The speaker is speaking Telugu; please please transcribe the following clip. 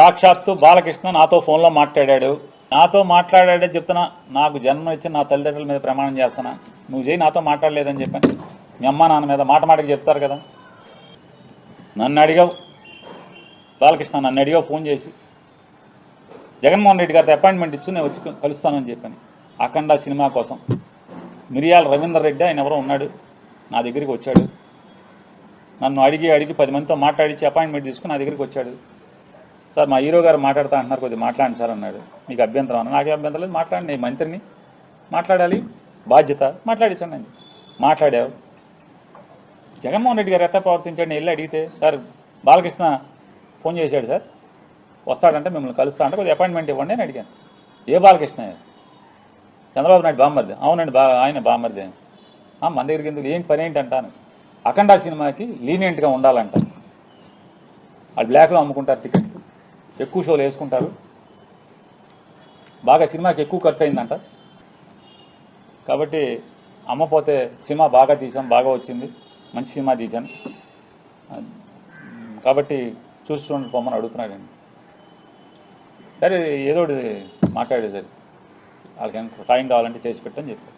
సాక్షాత్తు బాలకృష్ణ నాతో ఫోన్లో మాట్లాడాడు. నాతో మాట్లాడాడే చెప్తున్నా నాకు జన్మ ఇచ్చిన నా తల్లిదండ్రుల మీద ప్రమాణం చేస్తున్నా. నువ్వు చేయి నాతో మాట్లాడలేదని చెప్పాను. మీ అమ్మ నాన్న మీద మాట మాటకి చెప్తారు కదా. నన్ను అడిగావు. బాలకృష్ణ నన్ను అడిగావు ఫోన్ చేసి. జగన్మోహన్ రెడ్డి గారితో అపాయింట్మెంట్ ఇచ్చి నేను వచ్చి కలుస్తానని చెప్పాను. అఖండ సినిమా కోసం. మిరియాల రవీందర్ రెడ్డి ఆయన ఎవరో ఉన్నాడు. నా దగ్గరికి వచ్చాడు. నన్ను అడిగి అడిగి పది మందితో మాట్లాడించి అపాయింట్మెంట్ తీసుకుని నా దగ్గరికి వచ్చాడు. సార్ మా హీరో గారు మాట్లాడుతా అంటున్నారు కొద్దిగా మాట్లాడండి సార్ అన్నాడు. మీకు అభ్యంతరం అన్న నాకే అభ్యంతరం లేదు. మాట్లాడండి మంత్రిని మాట్లాడాలి. బాధ్యత మాట్లాడించండి అండి మాట్లాడావు జగన్మోహన్ రెడ్డి గారు ఎట్లా ప్రవర్తించండి వెళ్ళి అడిగితే సార్ బాలకృష్ణ ఫోన్ చేశాడు సార్. వస్తాడంటే మిమ్మల్ని కలుస్తా అంటే కొద్దిగా అపాయింట్మెంట్ ఇవ్వండి అని అడిగాను. ఏ బాలకృష్ణ? చంద్రబాబు నాయుడు బామ్మర్ది. అవునండి బా ఆయన బామ్మర్ది. ఆ, మన దగ్గరికి ఎందుకు? ఏం పని ఏంటి అంటాను అఖండ సినిమాకి లీనియంట్గా ఉండాలంట. వాళ్ళు బ్లాక్లో అమ్ముకుంటారు టికెట్ ఎక్కువ షోలు వేసుకుంటారు. బాగా సినిమాకి ఎక్కువ ఖర్చు అయిందంట కాబట్టి అమ్మపోతే సినిమా బాగా తీసాం బాగా వచ్చింది. మంచి సినిమా తీశాను కాబట్టి చూసి చూడండి పొమ్మని అడుగుతున్నాడండి సరే ఏదో ఒకటి మాట్లాడేది సరే వాళ్ళకి సాయం కావాలంటే చేసి పెట్టని చెప్పి.